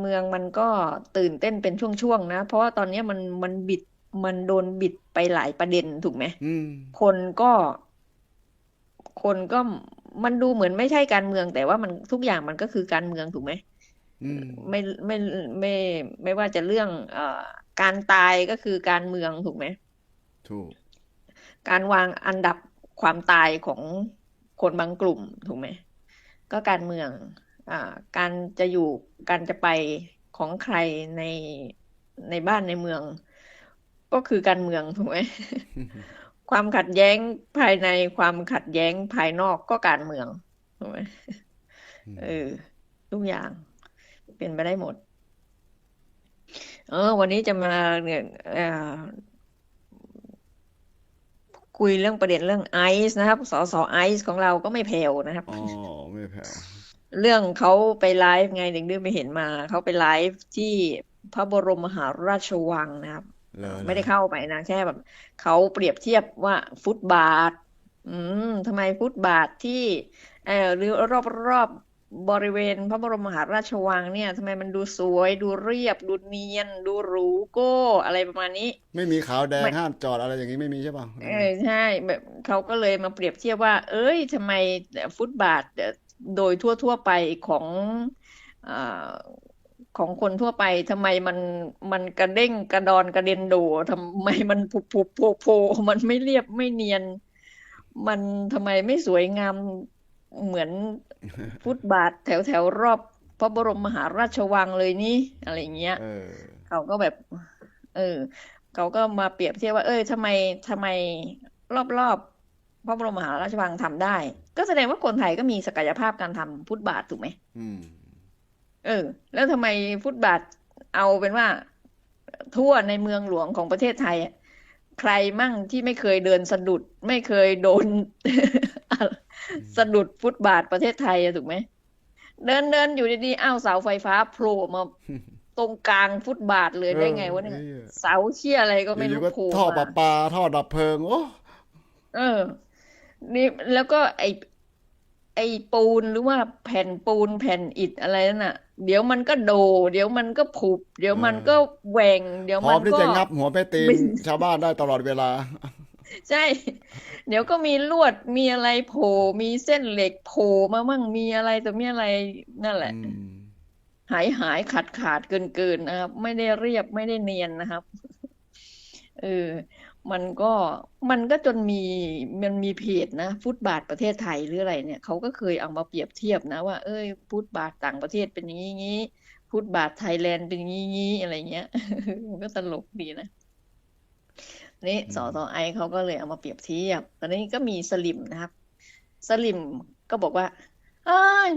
เมืองมันก็ตื่นเต้นเป็นช่วงๆนะ เพราะว่าตอนนี้มันมันบิดมันโดนบิดไปหลายประเด็นถูกไหมอืมคนก็ คนก็มันดูเหมือนไม่ใช่การเมือง แต่ว่ามันทุกอย่างมันก็คือการเมืองถูกไหมอืมไม่ไม่ไม่ไม่ว่าจะเรื่องเอ่อการตายก็คือการเมืองถูกไหมถูก การวางอันดับความตายของคนบางกลุ่มถูกไหมก็การเมืองอ่า การจะอยู่การจะไปของใครในในบ้านในเมือง ก็คือการเมืองถูกไหมความขัดแย้งภายในความขัดแย้งภายนอกก็การเมืองถูกไหมอืมเออทุกอย่างเป็นไปได้หมด เออ วันนี้จะมาเนี่ยเอ่อคุยเรื่องประเด็นเรื่องไอซ์นะครับสสไอซ์ของเราก็ไม่แผ่วนะครับอ๋อไม่แผ่ว เรื่องเขาไปไลฟ์ไงเด็กดื้อไปเห็นมา เขาไปไลฟ์ที่พระบรมมหาราชวังนะครับเหรอไม่ได้เข้าไปนะแค่แบบเขาเปรียบเทียบว่าฟุตบาท อืมทำไมฟุตบาทที่เออหรือรอบรอบบริเวณพระบรมมหาราชวังเนี่ยทำไมมันดูสวย ดูเรียบ ดูเนียน ดูหรูโก้อะไรประมาณนี้ ไม่มีขาวแดงไม่ห้ามจอดอะไรอย่างนี้ไม่มีใช่ป่ะเออใช่แบบเขาก็เลยมาเปรียบเทียบว่า เอ้ยทำไมฟุตบาทเอ่อ โดยทั่วทั่วไปของอ่าของคนทั่วไปทำไมมันมันกระเด้งกระดอนกระเด็นโดทำไมมันผุผุโผโผมันไม่เรียบไม่เนียน มันทำไมไม่สวยงามเหมือนฟุตบาทแถวแถวรอบพระบรมมหาราชวังเลยนี่อะไรอย่างเงี้ยเออเขาก็แบบ เออเขาก็มาเปรียบเทียบว่า เอ้ยทำไมทำไมรอบๆพระบรมมหาราชวังทำได้ ก็แสดงว่าคนไทยก็มีศักยภาพการทำฟุตบาทถูกไหมอืมเออ แล้วทำไมฟุตบาทเอาเป็นว่า ทั่วในเมืองหลวงของประเทศไทยอะใครมั่งที่ไม่เคยเดินสะดุด ไม่เคยโดนสะดุดฟุตบาทประเทศไทยอะถูกไหมเดินเดินอยู่ดีๆอ้าวเสาไฟฟ้าโผล่มาตรงกลางฟุตบาทเลยได้ไงวะเนี่ยเออเสาเชี่ยอะไรก็ไม่อยู่รู้ๆก็โผล่ท่อประมาปาท่อดับเพลิงโอ้เออ นี่แล้วก็ไอ ไอปูนหรือว่าแผ่นปูนแผ่นอิฐอะไรนั่นน่ะ เดี๋ยวมันก็โด เดี๋ยวมันก็ผุบ เดี๋ยวมันก็แหว่ง เดี๋ยวพร้มัอมนที่ก็ จะงับหัวไปตีนบินชาวบ้านได้ตลอดเวลา ใช่ เดี๋ยวก็มีลวดมีอะไรโผล่มีเส้นเหล็กโผล่มามั่งมีอะไรแต่มีอะไรนั่นแหละ อืม หายหายขาดขาดเกินเกินนะครับ ไม่ได้เรียบไม่ได้เนียนนะครับ เออ มันก็มันก็จนมีมันมีเพจนะ ฟุตบาทประเทศไทยหรืออะไรเนี่ยเขาก็เคยเอามาเปรียบเทียบนะว่าเอ้ยฟุตบาทต่างประเทศเป็นอย่างนี้อย่างนี้ฟุตบาทไทยแลนด์เป็นอย่างนี้อย่างนี้อะไรเงี้ยมันก็ตลกดีนะนี่สอสอไอเขาก็เลยเอามาเปรียบเทียบตอนนี้ก็มีสลิมนะครับ สลิมก็บอกว่าเอ้ย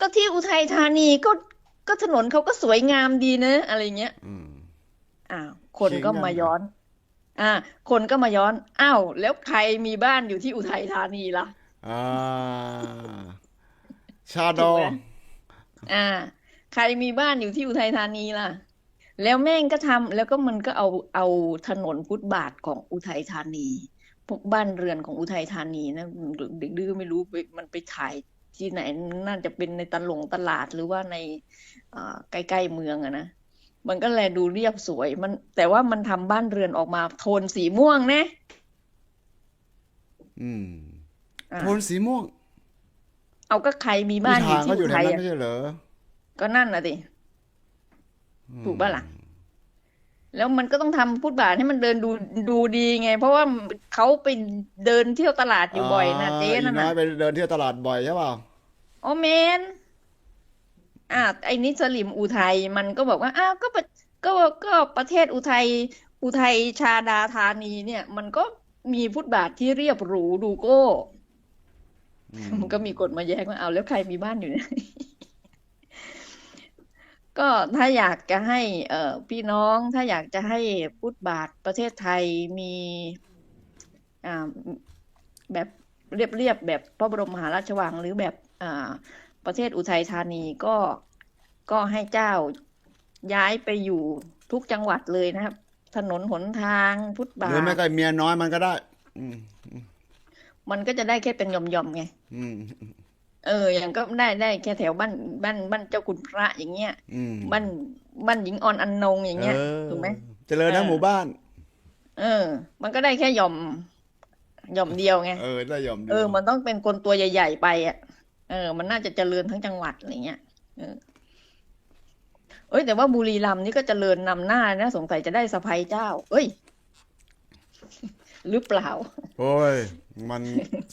ก็ที่อุทัยธานีก็ก็ถนนเขาก็สวยงามดีนะ อะไรเงี้ยอืมอ้าวคนก็ขิงกันมาย้อน อ่า คนก็มาย้อน อ้าว แล้วใครมีบ้านอยู่ที่อุทัยธานีล่ะ อ่า ชาดถูอกไหมอ่า ใครมีบ้านอยู่ที่อุทัยธานีล่ะ แล้วแม่งก็ทำแล้วก็มันก็เอาเอาถนนฟุตบาทของอุทัยธานีพวกบ้านเรือนของอุทัยธานีนะเด็กดื้อไม่รู้ไปมันไปถ่ายที่ไหนน่าจะเป็นในตลงตลาดหรือว่าในอ่าใกล้ๆเมืองอะนะ มันก็แลดูเรียบสวย มัน แต่ว่ามันทำบ้านเรือนออกมาโทนสีม่วงนะอืมอ่าโทนสีม่วง เอาก็ใครมีมีบ้านอยู่ทางที่ก็ออุยู่แถทัวยนั้นอะไม่ใช่เหรอ ก็นั่นน่ะสิอืมถูกปะล่ะ แล้วมันก็ต้องทำฟุตบาทให้มันเดินดูดูดีไง เพราะว่าเขาไปเดินเที่ยวตลาดอยู่บ่อยนะเจ๊อีนั่นน้อน่ะยไปเดินเที่ยวตลาดบ่อยใช่เปล่าโอเมน อ่าไอ้นิสลิมอุทัยมันก็บอกว่าอ้าวก็ประก็ก็ประเทศอุทัยอุทัยชาดาธานีเนี่ย มันก็มีฟุตบาทที่เรียบหรูดูโก้อืมมันก็มีกฎมาแย้งว่าเอาแล้วใครมีบ้านอยู่ไหนก็ถ้าอยากจะให้ เอ่อพี่น้องถ้าอยากจะให้ฟุตบาทประเทศไทยมีอ่าแบบเรียบๆแบบพระบรมมหาราชวังหรือแบบอ่า ประเทศอุทัยธานีก็ก็ให้เจ้าย้ายไปอยู่ทุกจังหวัดเลยนะครับ ถนนหนทางฟุตหรือบาไม่ทก็เมียน้อยมันก็ได้ อืมมันก็จะได้แค่เป็นหย่อมๆไงอืมเออ อย่างก็ได้ได้แค่แถวบ้านบ้านบ้านเจ้าคุณพระอย่างเงี้ยอืมบ้านบ้านหญิงออนอันนงอย่างเงี้ยเออถูกไหมเจริญทั้งเออหมู่บ้าน เออ มันก็ได้แค่หย่อมหย่อมเดียวไง เออได้ยอมดีเออ มันต้องเป็นคนตัวใหญ่ ๆ ไปอะ เออ มันน่าจะเจริญทั้งจังหวัดอะไรเงี้ยเออเอ้ยแต่ว่าบุรีรัมย์นี่ก็เจริญนำหน้านะสงสัยจะได้สะใภ้เจ้า เอ้ย หรือเปล่า โอ้ย มัน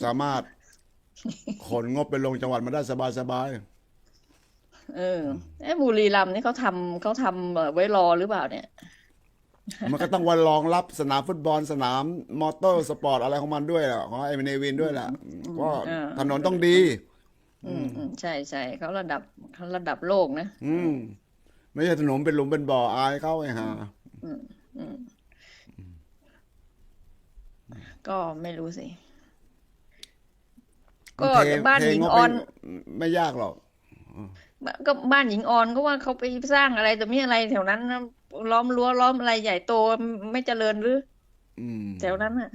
สามารถขนงบไปลงจังหวัดมาได้สบายสบายเออไอ้บุรีรัมย์นี่เขาทำเขาทำเอ่อไว้รอหรือเปล่าเนี่ยๆมันก็ต้องวันรองรับสนามฟุตบอลสนามมอเตอร์สปอร์ตอะไรของมันด้วยแหละของไอ้เนวินด้วยแหละก็เออถนนต้องดี อืมอืมใช่ใช่เขาระดับเขาระดับโลกนะ อืม ไม่ใช่ถนนเป็นหลุมเป็นบ่ออายเขาไอ้ห่าก็ไม่รู้สิ ก็มันเทบ้านเทหญิงงบออน ไม่ไม่ยากหรอกก็บ้านหญิงออนก็ว่าเขาไปสร้างอะไรแต่มีอะไรแถวนั้นนะล้อมรั้วล้อมอะไรใหญ่โตไม่เจริญหรือ อืมแถวนั้นอะ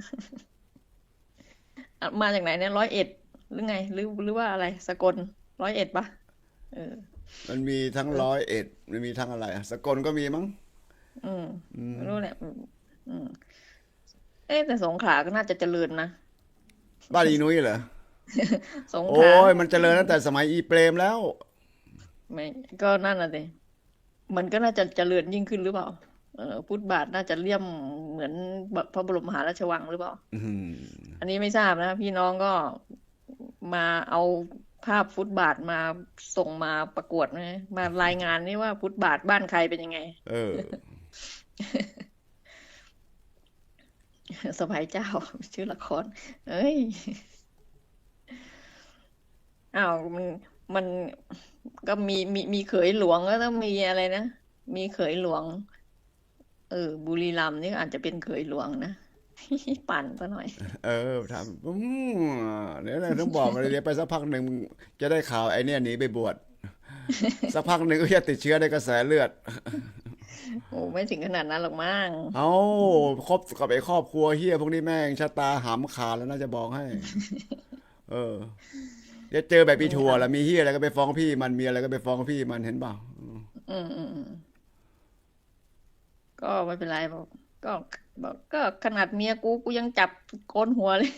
อะมาจากไหนเนี่ยร้อยเอ็ด หรือไงหรือหรือว่าอะไรสกลร้อยเอ็ดปะเออ มันมีทั้งร้อยเอ็ดมันมีทั้งอะไรอะสกลก็มีมั้ง อืมอืม ไม่รู้แหละอืมอืม เอ๊ะแต่สงขลาก็น่าจะเจริญนะ บ้านอีนุ้ยเหรอ สงขโอ้ลายมันเจริญตั้งแต่สมัยอีเปรมแล้ว ไม่ก็นั่นน่ะสิมันก็น่าจะเจริญยิ่งขึ้นหรือเปล่า เออพุทธบาทน่าจะเลี่ยมเหมือนพระบรมมหาราชวังหรือเปล่า อืมอันนี้ไม่ทราบนะ พี่น้องก็ มาเอาภาพฟุตบาทมาส่งมาประกวดนะมารายงานนี่ว่าฟุตบาทบ้านใครเป็นยังไง เออสะใภ้เจ้า ชื่อละคร เอ้ยอ้าวมันมันก็มีมีมีเขยหลวงก็ต้องมีอะไรนะ มีเขยหลวง เออบุรีรัมย์นี่อาจจะเป็นเขยหลวงนะ ปั่นซะหน่อย เออทำอืมเดี๋ยวเราต้องบอกเลยเดี๋ยวไปสักพักหนึ่งจะได้ข่าวไอ้เนี่ยหนีไปบวชสักพักหนึ่งก็จะติดเชื้อในกระแสเลือด โอ้ไม่ถึงขนาดนั้นหรอกมั้งเอาครบกับไอ้ครอบครัวเฮียพวกนี้แม่งชะตาหามขาดแล้วน่าจะบอกให้ เออเดี๋ยวเจอแบบพี่ทัวร์แล้วมีเฮียอะไรก็ไปฟ้องพี่มันมีอะไรก็ไปฟ้องพี่มันเห็นเปล่าอืมอืมอืมก็ไม่เป็นไรบอก ก็บอกก็ขนาดเมียกูกูยังจับโกนหัวเลย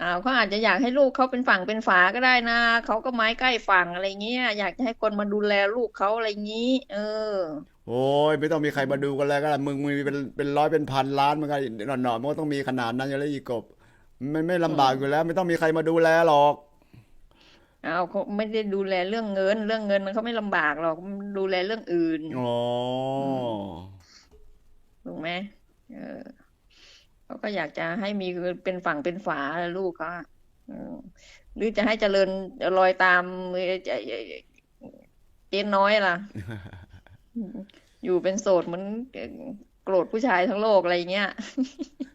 อ้าวเขาอาจจะอยากให้ลูกเขาเป็นฝั่งเป็นฝาก็ได้นะเขาก็ไม้ใกล้ฝั่งอะไรเงี้ยอยากจะให้คนมาดูแลลูกเขาอะไรงี้ เออ โอ้ยไม่ต้องมีใครมาดูกันแล้วก็ได้มึงมีเป็นเป็นร้อยเป็นพันล้านมันก็หน่อยๆมันก็ต้องมีขนาดนั้นอยู่แล้วอีกบมันไม่ลำบากอยู่แล้ว ไม่ต้องมีใครมาดูแลหรอก เอาวเขาไม่ได้ดูแลเรื่องเงิน เรื่องเงินมันเขาไม่ลำบากหรอกดูแลเรื่องอื่น อ๋อถูกไหมเออเขาก็อยากจะให้มีเป็นฝั่งเป็นฝาลูกเขาอะเออหรือจะให้เจริญรอยตามเอ่อเอ่อเจ๊น้อยล่ะ อยู่เป็นโสดเหมือนโกรธผู้ชายทั้งโลกอะไรเงี้ย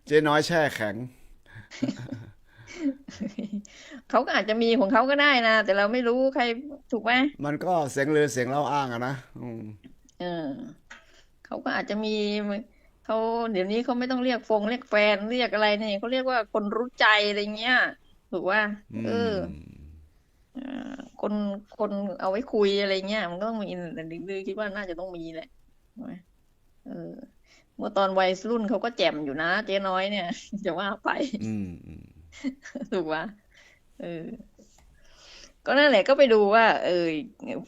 เจ๊น้อยแช่แข็ง เขาก็อาจจะมีของเขาก็ได้นะ แต่เราไม่รู้ใครถูกไหมมันก็เสียงลือเสียงเล่าอ้างอะนะอืมเออเขาก็อาจจะมีเขาเดี๋ยวนี้เขาไม่ต้องเรียกฟงเรียกแฟนเรียกอะไรเนี่ยเขาเรียกว่าคนรู้ใจอะไรเงี้ยถูกว่าเออเอ่อคนคนเอาไว้คุยอะไรเงี้ยมันก็ต้องมีแต่ดื้อๆคิดว่าน่าจะต้องมีแหละใช่ไหมเออ เมื่อตอนวัยรุ่นเขาก็แจ่มอยู่นะ เจ๊น้อยเนี่ยจะว่าไป อืมอืม ถูกว่าเออ ก็นั่นแหละก็ไปดูว่า เออ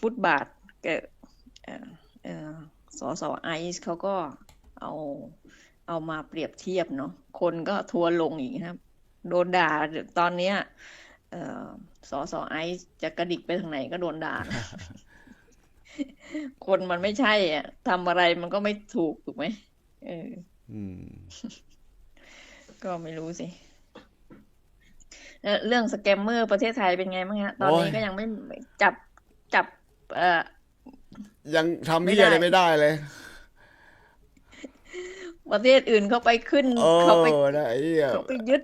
ฟุตบาทเกิดเออเออสอสอไอซ์เขาก็เอาเอามาเปรียบเทียบเนาะคนก็ทัวร์ลงอีกครับ โดนด่าตอนเนี้ยเอ่อสอสอไอซ์จะกระดิกไปทางไหนก็โดนด่านะคนมันไม่ใช่อะทำอะไรมันก็ไม่ถูกถูกไหมเอออืมก็ไม่รู้สิ เอ่อเรื่องสแกมเมอร์ประเทศไทยเป็นไงบ้างฮะ ตอนนี้โอ้ยก็ยังไม่จับจับ เอ่อ ยังทำไม่เฮียอะไรได้ไม่ได้เลย ประเทศอื่นเขาไปขึ้นเอเขาไปอนะไอ้เหี้ยเขาไปยึด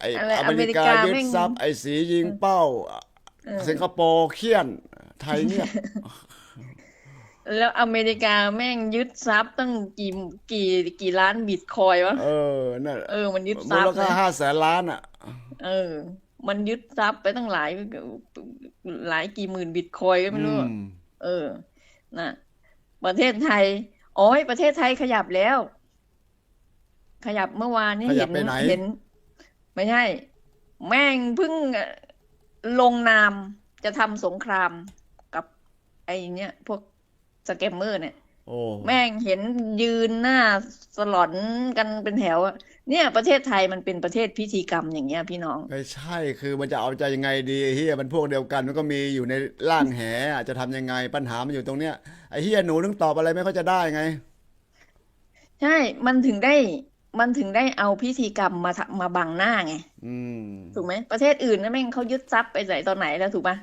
ไอ้อะไรอเมริกาอเมริกายึดแม่งทรัพย์ไอ้สียิงเป้าเออสิงคโปร์เคี่ยน ไทยเนี่ย แล้วอเมริกาแม่งยึดทรัพย์ตั้งกี่กี่กี่ล้านบิตคอยวะ เออนั่นเออ มันยึดทมูรัพลย์ค่านะห้าแสนล้านอะ เออ มันยึดทรัพย์ไปตั้งหลาย หลายกี่หมื่นบิตคอยก็ไม่รู้อะอืมเออ น่ะ ประเทศไทย โอ้ยประเทศไทยขยับแล้ว ขยับเมื่อวานนี้ขยัเห็บนไปไหนเห็น ไม่ใช่ แม่งเพิ่งลงนามจะทำสงครามกับไอ้เนี้ยพวก สแกมเมอร์เนี่ยโอ้แม่งเห็นยืนหน้าสลอนกันเป็นแถวอะเนี่ยประเทศไทยมันเป็นประเทศพิธีกรรมอย่างเงี้ยพี่น้อง ไม่ใช่คือมันจะเอาใจยังไงดีไอ้เฮียมันพวกเดียวกันมันก็มีอยู่ในร่างแหอะจะทำยังไงปัญหามันอยู่ตรงเนี้ยไอ้เฮียหนูนึงตอบอะไรไม่ค่อยจะได้ไง ใช่ มันถึงได้ มันถึงได้เอาพิธีกรรมมาทำมาบังหน้าไง อืม ถูกไหมประเทศอื่นนะแม่งเขายึดทรัพย์ไปไหนตอนไหนแล้วถูกปะ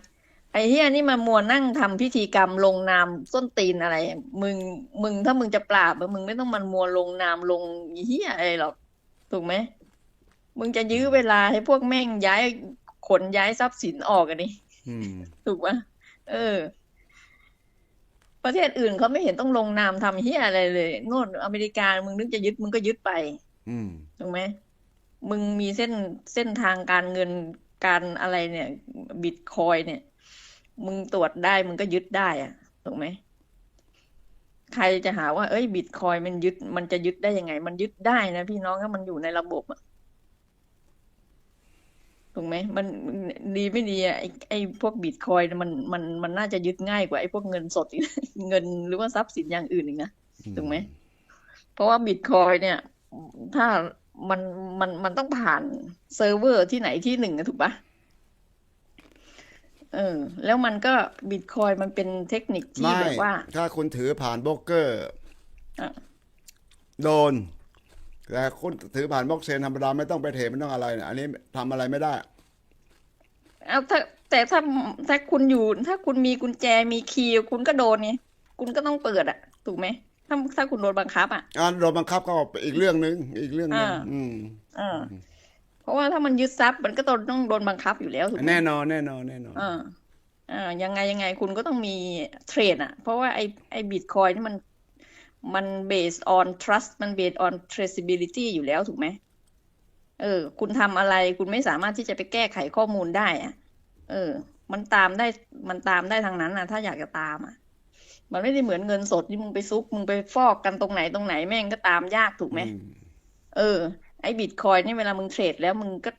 ไอ้เฮียนี่มามัวนั่งทำพิธีกรรมลงนามส้นตีนอะไร มึงมึงถ้ามึงจะปราบอะมึงไม่ต้องมันมัวลงนามลงเฮียอะไรหรอกถูกไหมมึงจะยื้อเวลาให้พวกแม่งย้ายขนย้ายทรัพย์สินออกกันนี่อืมถูกปะเออ ประเทศอื่นเขาไม่เห็นต้องลงนามทำเฮียอะไรเลยโน่นอเมริกามึงนึกจะยึดมึงก็ยึดไปอืมถูกไหมมึงมีเส้นเส้นทางการเงินการอะไรเนี่ย บิตคอยเนี่ย มึงตรวจได้มึงก็ยึดได้อะถูกไหมใครจะหาว่า เอ้ยบิตคอยมันยึด มันจะยึดได้ยังไง มันยึดได้นะพี่น้องถ้ามันอยู่ในระบบอะถูกไหมมันดีไม่ดีอะไอไอพวกบิตคอยมันมันมันน่าจะยึดง่ายกว่าไอพวกเงินสดอีกเงินหรือว่าทรัพย์สินอย่างอื่นอีกนะถูกไหมเพราะว่าบิตคอยเนี่ย ถ้ามันมันมันต้องผ่านเซิร์ฟเวอร์ที่ไหนที่หนึ่งอะถูกปะ เออ แล้วมันก็บิตคอยมันเป็นเทคนิคที่ไม่แบบว่า ถ้าคุณถือผ่านโบรกเกอร์อะโดน แต่คุณถือผ่านบล็อกเชนธรรมดาไม่ต้องไปเทรดไม่ต้องอะไรเนี่ยอันนี้ทำอะไรไม่ได้เอาถ้าแต่ถ้าถ้าคุณอยู่ ถ้าคุณมีกุญแจมีคีย์คุณก็โดนไงคุณก็ต้องเปิดอะถูกไหมถ้าถ้าคุณโดนบังคับอะอ่าโดนบังคับก็อีกเรื่องหนึ่งอีกเรื่องหนึ่งอ่าอืมเออเพ ราะว่าถ้ามันยึดทรัพย์มันก็ต้องต้องโดนบังคับอยู่แล้วถูกไหมแน่นอนแน่นอนแน่นอนอ่าอ่ายังไงยังไงคุณก็ต้องมีเทรดอะ เพราะว่าไอ้ไอ้บิตคอยนี่มันมัน based on trust มัน based on traceability อยู่แล้วถูกไหมเออ คุณทำอะไรคุณไม่สามารถที่จะไปแก้ไขข้อมูลได้อะเออ มันตามได้มันตามได้ทางนั้นนะถ้าอยากจะตามอะ มันไม่ได้เหมือนเงินสดที่มึงไปซุกมึงไปฟอกกันตรงไหนตรงไหนแม่งก็ตามยากถูกไหมอืมเออ ไอ้บิตคอยนี่เวลามึงเทรดแล้วมึงก็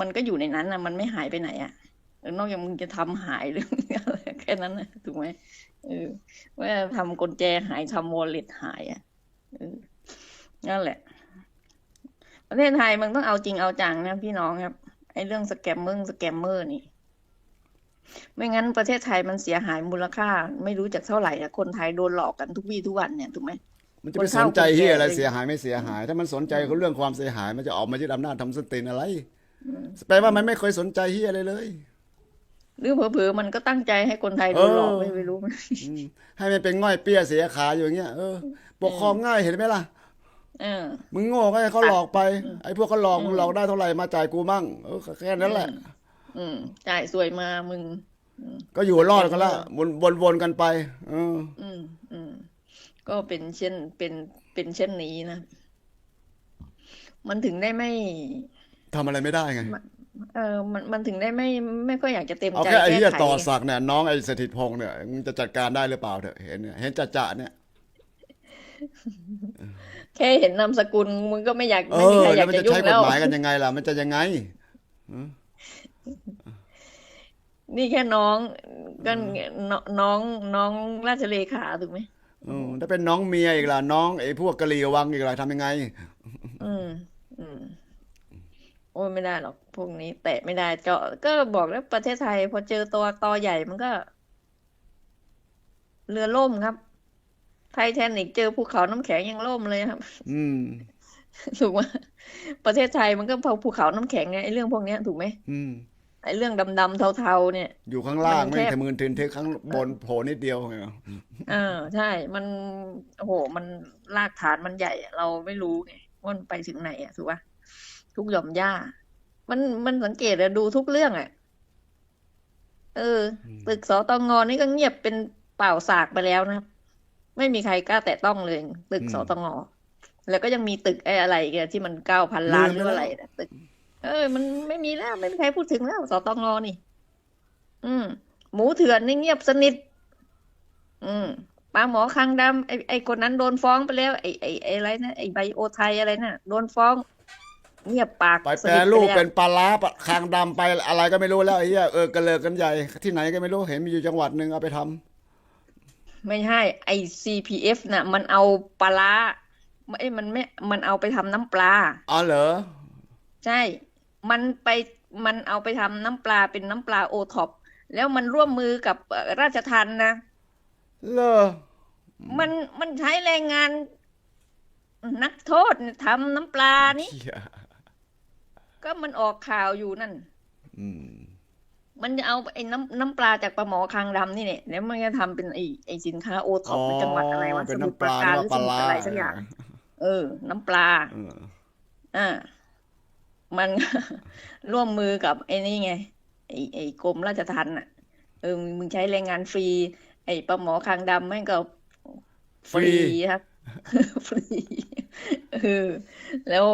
มันก็อยู่ในนั้นนะมันไม่หายไปไหนอะ่ะนอกจากมึงจะทำหายหรืออะไรแค่นั้นนะถูกไหมเออว่าทำกุญแจหายทำวอลเล็ตหายอะ่ะเออนั่นแหละ ประเทศไทยมันต้องเอาจริงเอาจังนะพี่น้องครับ ไอ้เรื่องสแกมเมอร์สแกมเมอร์นี่ไม่งั้นประเทศไทยมันเสียหายมูลค่า ไม่รู้จักเท่าไหร่อะคนไทยโดนหลอกกันทุกวี่ทุกวันเนี่ยถูกไหม มันจะไปสนใจเฮียอะไรเสียหายไม่เสียหาย ถ้ามันสนใจกับเรื่องความเสียหาย มันจะออกมายึดอำนาจทำสนตินอะไรแปลว่ามันไม่เคยสนใจเฮียอะไรเลยหรือเผลอๆมันก็ตั้งใจให้คนไทยโดนหลอกไม่ไม่รู้อืมให้มันเป็นง่อยเปี้ยเสียขาอยู่อย่างเงี้ยเออปกครองง่ายเห็นไหมล่ะเออมึงโง่ก็ให้เขาหลอกไป ไอ้พวกเขาหลอกมึงหลอกได้เท่าไหร่มาจ่ายกูมั่งเออแค่นั้นแหละ อืมจ่ายสวยมามึงก็อยู่รอดกันละวนวนวนกันไป เออ อืมอืม ก็เป็นเช่นเป็นเป็นเช่นนี้นะ มันถึงได้ไม่ทำอะไรไม่ได้ไงเออมันมันถึงได้ไม่ไม่ค่อยอยากจะเต็มเอาใจแค่ไอ้แก้เหี้ยไขต่อสักดิ์เนี่ยน้องไอ้สถิตพงษ์เนี่ยมึงจะจัดการได้หรือเปล่าเถอะเห็นเนี่ยเห็นจะจะเนี่ยแค่เห็นนามสกุลมึงก็ไม่อยากเอไม่มีอใครอแล้ยาวกมันจะจะยุ่ใช้งกแล้ฎวหมายกันยังไงล่ะ มันจะยังไงนี่แค่น้องก็น้องน้องน้องราชเลขาถูกไหมเออถ้าเป็นน้องเมียอีกล่ะน้องไอ้พวกกะหรี่วังอีกล่ะทำยังไง อืม อืม โอ้ยไม่ได้หรอก พวกนี้ แตะไม่ได้เจาะก็บอกแล้วประเทศไทย พอเจอตัวตอใหญ่มันก็ เรือล่มครับ ไททานิกเจอภูเขาน้ำแข็งยังล่มเลยครับ อืม ถูกไหมประเทศไทยมันก็พอภูเขาน้ำแข็งไงไอ้เรื่องพวกเนี้ยถูกไหมอืม ไอ้เรื่องดำๆเทาๆ เนี่ย อยู่ข้างล่างมันไม่แค่ทะมืนทึนทึกข้างบนโผล่นิดเดียวไงอ่าใช่ มันโอ้โห มันรากฐานมันใหญ่อะเราไม่รู้ไงว่ามันไปถึงไหนอะถูกปะทุกหย่อมหญ้า มันมันสังเกตอะดูทุกเรื่องอะเออ ตึกสตงนี่ก็เงียบเป็นเปล่าสากไปแล้วนะครับไม่มีใครกล้าแตะต้องเลย ตึกอืมสตงแล้วก็ยังมีตึกไอ้อะไรแกที่มันเก้าพันล้านหรือว่าอะไรนะตึก เออ มันไม่มีแล้วไม่มีใครพูดถึงแล้วสตงนี่ อืม หมูเถื่อนนี่เงียบสนิท อืมปลาหมอคางดำไอ้ไอ้คนนั้นโดนฟ้องไปแล้ว ไอ้ไอ้ไอ้อะไรนะไอ้ไบโอไทยอะไรน่ะโดนฟ้อง เงียบปากไปสแปรนิทรูปแล้วเป็นปลาร้าปะคางดำไปอะไรก็ไม่รู้แล้วไอ้เหี้ยเออกระเลิกกันใหญ่ที่ไหนก็ไม่รู้เห็นมีอยู่จังหวัดหนึ่งเอาไปทำไม่ใช่ไอ้ CPF น่ะ มันเอาปลาร้าไม่มันไม่ มันเอาไปทำน้ำปลา อ๋อเหรอ ใช่ มันไปมันเอาไปทำน้ำปลาเป็นน้ำปลาโอท็อปแล้วมันร่วมมือกับเอ่อราชทัณฑ์นะเลอมันมันใช้แรงงาน นักโทษทำน้ำปลานี่เหี้ยก็มันออกข่าวอยู่นั่นอืมมันจะเอาไอ้น้ำน้ำปลาจากปลาหมอคางดำนี่เนี่ยแล้วมันจะทำเป็นไอ้ไอ้สินค้าโอท็อปในจังหวัดอะไรวะเป็นสมุทรน้ำปปราลาการหหรือรือว่าสปลามุทรร้าอะไรสักอย่าง เออ น้ำปลาเอออ่า มันร่วมมือกับไอ้นี่ไง ไอ้ไอ้กรมราชทัณฑ์อะเออมึงใช้แรงงานฟรี ไอ้ปลาหมอคางดำแม่งก็ฟรีครับฟรีเออแล้ว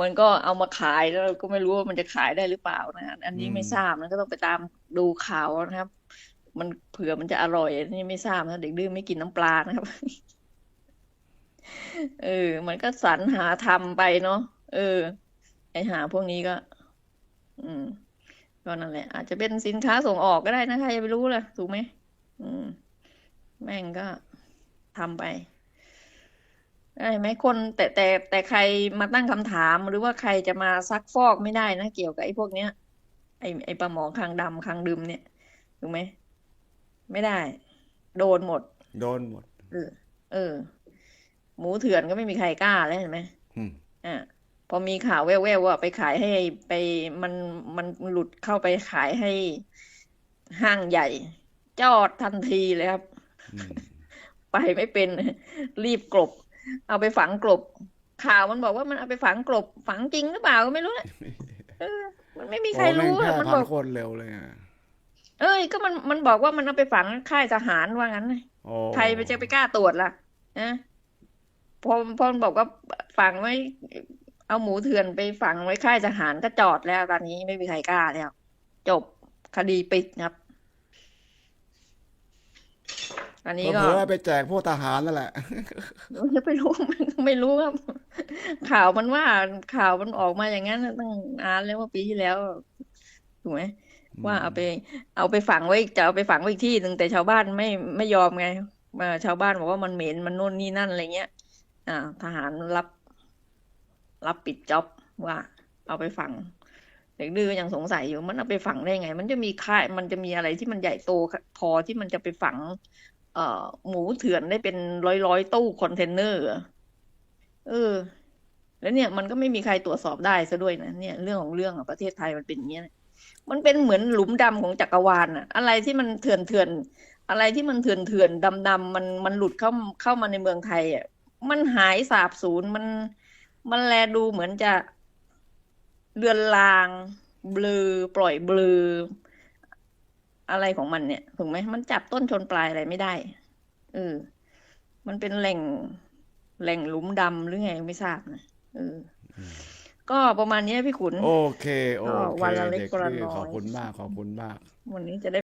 มันก็เอามาขายแล้วก็ไม่รู้ว่ามันจะขายได้หรือเปล่านะ อันนี้ไม่ทราบนะก็ต้องไปตามดูข่าวนะครับ มันเผื่อมันจะอร่อยอันนี้ไม่ทราบนะเด็กดื้อไม่กินน้ำปลานะครับเออ มันก็สรรหาทำไปเนาะเออ ไอหาพวกนี้ก็ อืมก็นั่นแหละ อาจจะเป็นสินค้าส่งออกก็ได้นะใครจะไปรู้ล่ะถูกไหมอืม แม่งก็ทำไปได้ไหมคนแต่แต่แต่ใครมาตั้งคำถามหรือว่าใครจะมาซักฟอกไม่ได้นะเกี่ยวกับไอ้พวกเนี้ย ไอ้ไอ้ปลาหมอคางดำคางดึมเนี่ยถูกไหมไม่ได้ โดนหมด โดนหมด เออ เออ หมูเถื่อนก็ไม่มีใครกล้าแล้วเห็นไหมอืมอ่า พอมีข่าวแว่วๆว่าไปขายให้ไปมันมันหลุดเข้าไปขายให้ห้างใหญ่ จอดทันทีเลยครับอืมไปไม่เป็นรีบกลบ เอาไปฝังกลบ ข่าวมันบอกว่ามันเอาไปฝังกลบ ฝังจริงหรือเปล่าก็ไม่รู้นะเออมันไม่มีใครโอ้แม่งรู้แพร่อะมันพับนอกธุ์โคตรเร็วเลยอะเอ้ย ก็มันมันบอกว่ามันเอาไปฝังค่ายทหารว่างั้นโอ้ใครไปจะไปกล้าตรวจล่ะนะพอพอบอกว่าฝังไว้ เอาหมูเถื่อนไปฝังไว้ค่ายทหารก็จอดแล้ว ตอนนี้ไม่มีใครกล้าแล้ว จบคดีปิดครับ อันนี้ก็เผลอๆไปแจกพวกทหารนั่นแหละไม่รู้ไม่รู้ครับ ข่าวมันว่าข่าวมันออกมาอย่างนั้นตั้งนานแล้วว่าปีที่แล้วถูกไหมว่าเอาไป เอาไปฝังไว้จะเอาไปฝังไว้อีกที่หนึ่งแต่ชาวบ้านไม่ไม่ยอมไงมาชาวบ้านบอกว่ามันเหม็นมันโน่นนี่นั่นอะไรเงี้ย อ่า ทหารรับ รับปิดจ็อบว่าเอาไปฝังเด็กดื้อยังสงสัยอยู่มันเอาไปฝังได้ไง มันจะมีค่าย มันจะมีอะไรที่มันใหญ่โตพอที่มันจะไปฝัง เอ่อ หมูเถื่อนได้เป็นร้อยร้อยตู้คอนเทนเนอร์เออ แล้วเนี่ยมันก็ไม่มีใครตรวจสอบได้ซะด้วยนะเนี่ยเรื่องของเรื่องประเทศไทยมันเป็นอย่างเงี้ยมันเป็นเหมือนหลุมดำของจักรวาลอะอะไรที่มันเถื่อนเถื่อนอะไรที่มันเถื่อนเถื่อนดำดำมันมันหลุดเข้าเข้ามาในเมืองไทยอะมันหายสาบสูญมัน มันแลดูเหมือนจะเลือนลาง เบลอปล่อยเบลออะไรของมันเนี่ยถูกไหมมันจับต้นชนปลายอะไรไม่ได้เออมันเป็นแหล่งแหล่งหลุมดำหรือไงไม่ทราบนะเอออก็ประมาณเนี้ยพี่ขุน โอเค โอก็เควันละเล็กเด็กวันละดื้อน้อยขอบคุณมาก ขอบคุณมาก วันนี้จะได้